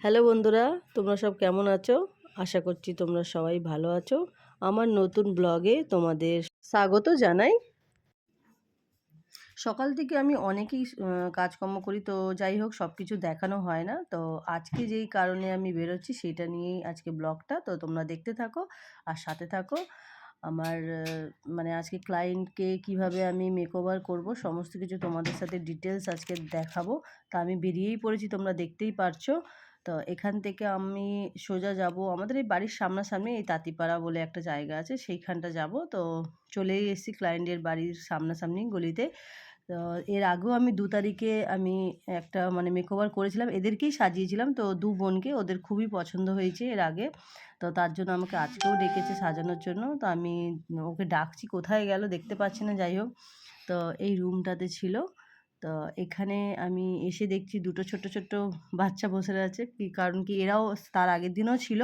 Hello বন্ধুরা, তোমরা সব কেমন আছো? আশা করছি তোমরা সবাই ভালো আছো। আমার নতুন ব্লগে তোমাদের স্বাগত জানাই। সকাল থেকে আমি অনেকেই কাজকর্ম করি, তো যাই হোক সব কিছু দেখানো হয় না। তো আজকে যেই কারণে আমি বেরোচ্ছি, সেটা নিয়েই আজকে ব্লগটা। তো তোমরা দেখতে থাকো আর সাথে থাকো। আমার মানে আজকে ক্লায়েন্টকে কীভাবে আমি মেকওভার করব, সমস্ত কিছু তোমাদের সাথে ডিটেলস আজকে দেখাবো। তা আমি বেরিয়েই পড়েছি, তোমরা দেখতেই পারছ। তো এখান থেকে আমি সোজা যাব। আমাদের এই বাড়ির সামনাসামনি এই তাঁতিপাড়া বলে একটা জায়গা আছে, সেইখানটা যাব। তো চলেই এসেছি ক্লায়েন্টের বাড়ির সামনাসামনি গলিতে। তো এর আগেও আমি দু তারিখে আমি একটা মানে মেকওভার করেছিলাম। এদেরকেই সাজিয়েছিলাম। তো দু বোনকে, ওদের খুবই পছন্দ হয়েছে এর আগে। তো তার জন্য আমাকে আজকেও ডেকেছে সাজানোর জন্য। তো আমি ওকে ডাকছি, কোথায় গেল দেখতে পাচ্ছি না, যাই হোক। তো এই রুমটাতে ছিল। তো এখানে আমি এসে দেখছি দুটো ছোট ছোট বাচ্চা বসে আছে কি কারণ কি এরাও তার আগের দিনও ছিল।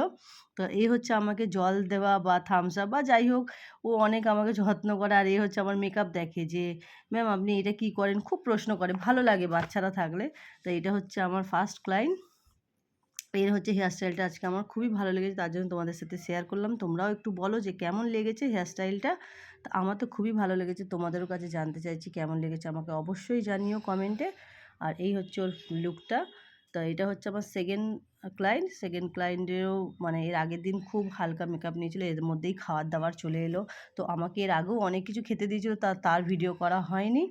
তো এ হচ্ছে আমাকে জল দেওয়া বা থামস আপ বা যাই হোক, ও অনেক আমাকে যত্ন করে। আর এ হচ্ছে আমার মেকআপ দেখে যে ম্যাম আপনি এটা কি করেন? খুব প্রশ্ন করে। ভালো লাগে বাচ্চারা থাকলে। তো এটা হচ্ছে আমার ফার্স্ট ক্লায়েন্ট এর হচ্ছে হেয়ারস্টাইলটা আজকে আমার খুবই ভালো লেগেছে, তার জন্য তোমাদের সাথে শেয়ার করলাম। তোমরাও একটু বলো যে কেমন লেগেছে হেয়ারস্টাইলটা তো আমার তো খুবই ভালো লেগেছে, তোমাদেরও কাছে জানতে চাইছি কেমন লেগেছে, আমাকে অবশ্যই জানিও কমেন্টে আর এই হচ্ছে ওর লুকটা তো এটা হচ্ছে আমার সেকেন্ড ক্লায়েন্ট সেকেন্ড ক্লায়েন্টেরও মানে এর আগের দিন খুব হালকা মেকআপ নিয়েছিল, এর মধ্যেই খাবার দাবার চলে এলো। তো আমাকে এর আগেও অনেক কিছু খেতে দিয়েছিল, তা তার ভিডিও করা হয়নি।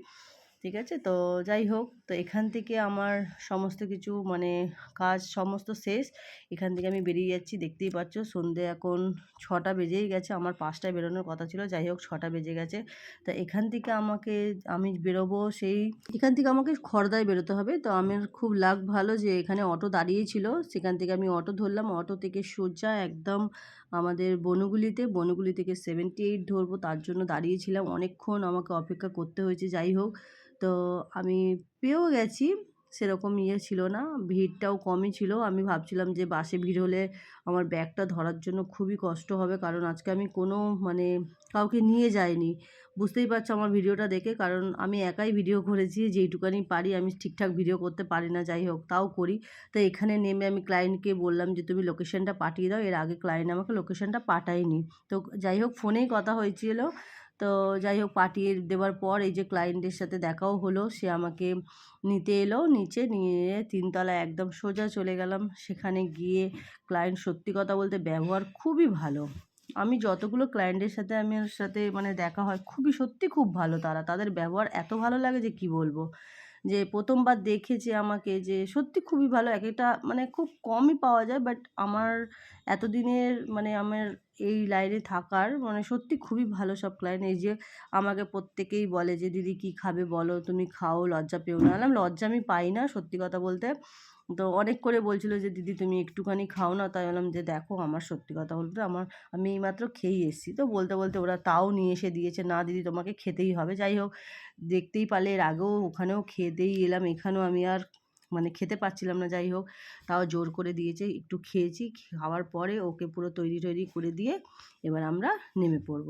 ঠিক আছে? তো যাই হোক, তো এখান থেকে আমার সমস্ত কিছু মানে কাজ সমস্ত শেষ। এখান থেকে আমি বেরিয়ে যাচ্ছি, দেখতেই পাচ্ছ সন্ধে এখন ছটা বেজেই গেছে, আমার পাঁচটায় বেরোনোর কথা ছিল, যাই হোক ছটা বেজে গেছে। তো এখান থেকে আমাকে, আমি বেরোবো সেই, এখান থেকে আমাকে খড়দায় বেরোতে হবে। তো আমার খুব লাগ ভালো যে এখানে অটো দাঁড়িয়েই ছিল, সেখান থেকে আমি অটো ধরলাম। অটো থেকে সোজা একদম আমাদের বনগুলিতে, বনগুলি থেকে সেভেন্টি এইট ধরবো, তার জন্য দাঁড়িয়েছিলাম। অনেকক্ষণ আমাকে অপেক্ষা করতে হয়েছে, যাই হোক। তো আমি পেয়েও গেছি, সেরকম ইয়ে ছিল না, ভিড়টাও কমই ছিল। আমি ভাবছিলাম যে বাসে ভিড় হলে আমার ব্যাগটা ধরার জন্য খুবই কষ্ট হবে, কারণ আজকে আমি কোনো মানে কাউকে নিয়ে যাইনি। বুঝতেই পারছ আমার ভিডিওটা দেখে, কারণ আমি একাই ভিডিও করেছি, যেইটুকানি পারি আমি ঠিকঠাক ভিডিও করতে পারি না, যাই হোক, তাও করি। তো এখানে নেমে আমি ক্লায়েন্টকে বললাম যে, তুমি লোকেশানটা পাঠিয়ে দাও। এর আগে ক্লায়েন্ট আমাকে লোকেশনটা পাঠায়নি। তো যাই হোক, ফোনেই কথা হয়েছিল। তো যাই হোক পাঠিয়ে দেওয়ার পর এই যে ক্লায়েন্টের সাথে দেখাও হলো, সে আমাকে নিতে এলো, নিচে নিয়ে তিনতলা একদম সোজা চলে গেলাম। সেখানে গিয়ে ক্লায়েন্ট সত্যি কথা বলতে ব্যবহার খুবই ভালো। আমি যতগুলো ক্লায়েন্টের সাথে আমার সাথে মানে দেখা হয়, খুবই সত্যি খুব ভালো তারা। তাদের ব্যবহার এত ভালো লাগে যে কি বলব? যে প্রথমবার দেখেছে আমাকে যে সত্যি খুবই ভালো, এক একটা মানে খুব কমই পাওয়া যায় বাট আমার এতদিনের মানে আমার এই লাইনে থাকার মানে সত্যি খুবই ভালো সব ক্লায়েন্ট এই যে আমাকে প্রত্যেকেই বলে যে, দিদি কি খাবে বলো? তুমি খাও, লজ্জা পেও না। লজ্জা আমি পাই না সত্যি কথা বলতে। তো অনেক করে বলছিল যে, দিদি, তুমি একটুখানি খাও না। তাই বললাম যে, দেখো, আমার সত্যি কথা বলতে আমার, আমি এইমাত্র খেয়েই এসেছি। তো বলতে বলতে ওরা তাও নিয়ে এসে দিয়েছে, না দিদি, তোমাকে খেতেই হবে। যাই হোক, দেখতেই পারলে এর আগেও ওখানেও খেতেই এলাম, এখানেও আমি আর মানে খেতে পারছিলাম না, যাই হোক, তাও জোর করে দিয়েছে, একটু খেয়েছি, খাওয়ার পরে ওকে পুরো তৈরি, টৈরি করে দিয়ে এবার আমরা নেমে পড়ব।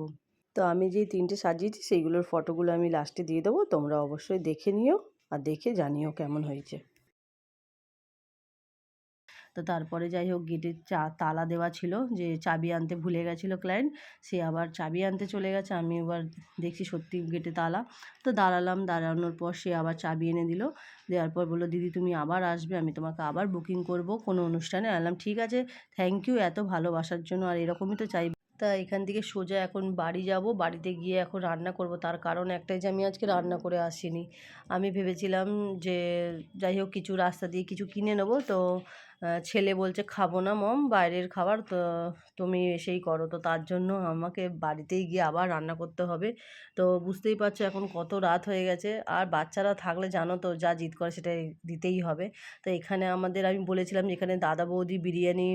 তো আমি যেই তিনটে সাজিয়েছি, সেইগুলোর ফটোগুলো আমি লাস্টে দিয়ে দেবো, তোমরা অবশ্যই দেখে নিও আর দেখে জানিও কেমন হয়েছে। তো তারপরে যাই হোক গেটের চা, তালা দেওয়া ছিল যে চাবি আনতে ভুলে গেছিল ক্লায়েন্ট সে আবার চাবি আনতে চলে গেছে, আমি এবার দেখছি সত্যি গেটে তালা। তো দাঁড়ালাম, দাঁড়ানোর পর সে আবার চাবি এনে দিল, দেওয়ার পর বলল, দিদি, তুমি আবার আসবে, আমি তোমাকে আবার বুকিং করব, কোনো অনুষ্ঠানে? আনলাম ঠিক আছে থ্যাংক ইউ এত ভালোবাসার জন্য, আর এরকমই তো চাই। তা এখান থেকে সোজা এখন বাড়ি যাব, বাড়িতে গিয়ে এখন রান্না করব, তার কারণ একটাই যে আমি আজকে রান্না করে আসিনি। আমি ভেবেছিলাম যে যাই হোক কিছু রাস্তা দিয়ে কিছু কিনে নেব, তো ছেলে বলছে, খাব না মম, বাইরের খাবার, তো তুমি এসেই করো। তো তার জন্য আমাকে বাড়িতেই গিয়ে আবার রান্না করতে হবে। তো বুঝতেই পারছ এখন কত রাত হয়ে গেছে। আর বাচ্চারা থাকলে জানো তো, যা জিদ করে সেটা দিতেই হবে। তো এখানে আমাদের আমি বলেছিলাম যে, এখানে দাদা বৌদি বিরিয়ানি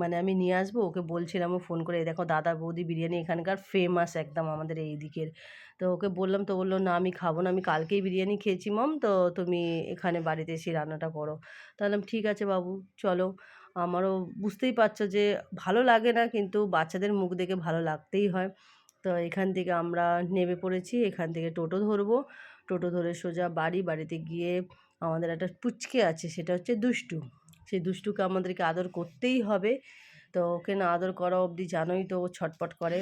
মানে আমি নিয়ে আসব। ওকে বলছিলাম, ও ফোন করে দেখো, দাদা বৌদি বিরিয়ানি এখানকার ফেমাস একদম আমাদের এই দিকের। তো ওকে বললাম, তো বলল, না, আমি খাব না, আমি কালকেই বিরিয়ানি খেয়েছি মম, তো তুমি এখানে বাড়িতে এসে রান্নাটা করো। তাহলে ঠিক আছে বাবু, চলো। আমারও বুঝতেই পারছ যে ভালো লাগে না, কিন্তু বাচ্চাদের মুখ দেখে ভালো লাগতেই হয়। তো এখান থেকে আমরা নেমে পড়েছি, এখান থেকে টোটো ধরবো। টোটো ধরে সোজা বাড়ি, বাড়িতে গিয়ে আমাদের একটা পুচকে আছে, সেটা হচ্ছে দুষ্টু। সেই দুষ্টুকে আমাদেরকে আদর করতেই হবে। তো ওকে না আদর করা অবধি জানোই তো ও ছটপট করে।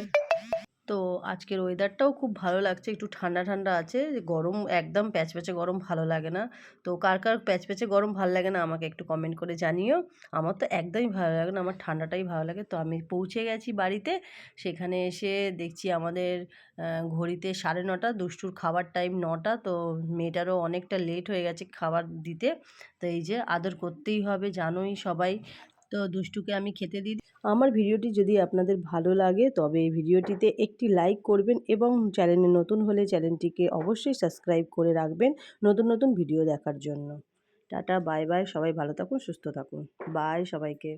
তো আজকের ওয়েদারটাও খুব ভালো লাগছে। একটু ঠান্ডা ঠান্ডা আছে। গরম একদম প্যাচপ্যাচে গরম ভালো লাগে না। তো কার কার প্যাচপ্যাচে গরম ভালো লাগে না আমাকে একটু কমেন্ট করে জানিও। আমার তো একদমই ভালো লাগে না, আমার ঠান্ডাটাই ভালো লাগে। তো আমি পৌঁছে গেছি বাড়িতে। সেখানে এসে দেখছি আমাদের ঘড়িতে সাড়ে নটা, দুষ্টুর খাবার টাইম নটা। তো মেয়েটারও অনেকটা লেট হয়ে গেছে খাবার দিতে। তো এই যে আদর করতেই হবে জানোই সবাই। তো দুষ্টুকে আমি খেতে দিই আমার ভিডিওটি যদি আপনাদের ভালো লাগে, তবে এই ভিডিওটিতে একটি লাইক করবেন এবং চ্যানেলে নতুন হলে চ্যানেলটিকে অবশ্যই সাবস্ক্রাইব করে রাখবেন নতুন নতুন ভিডিও দেখার জন্য। টাটা, বাই বাই, সবাই ভালো থাকুন, সুস্থ থাকুন। বাই সবাইকে।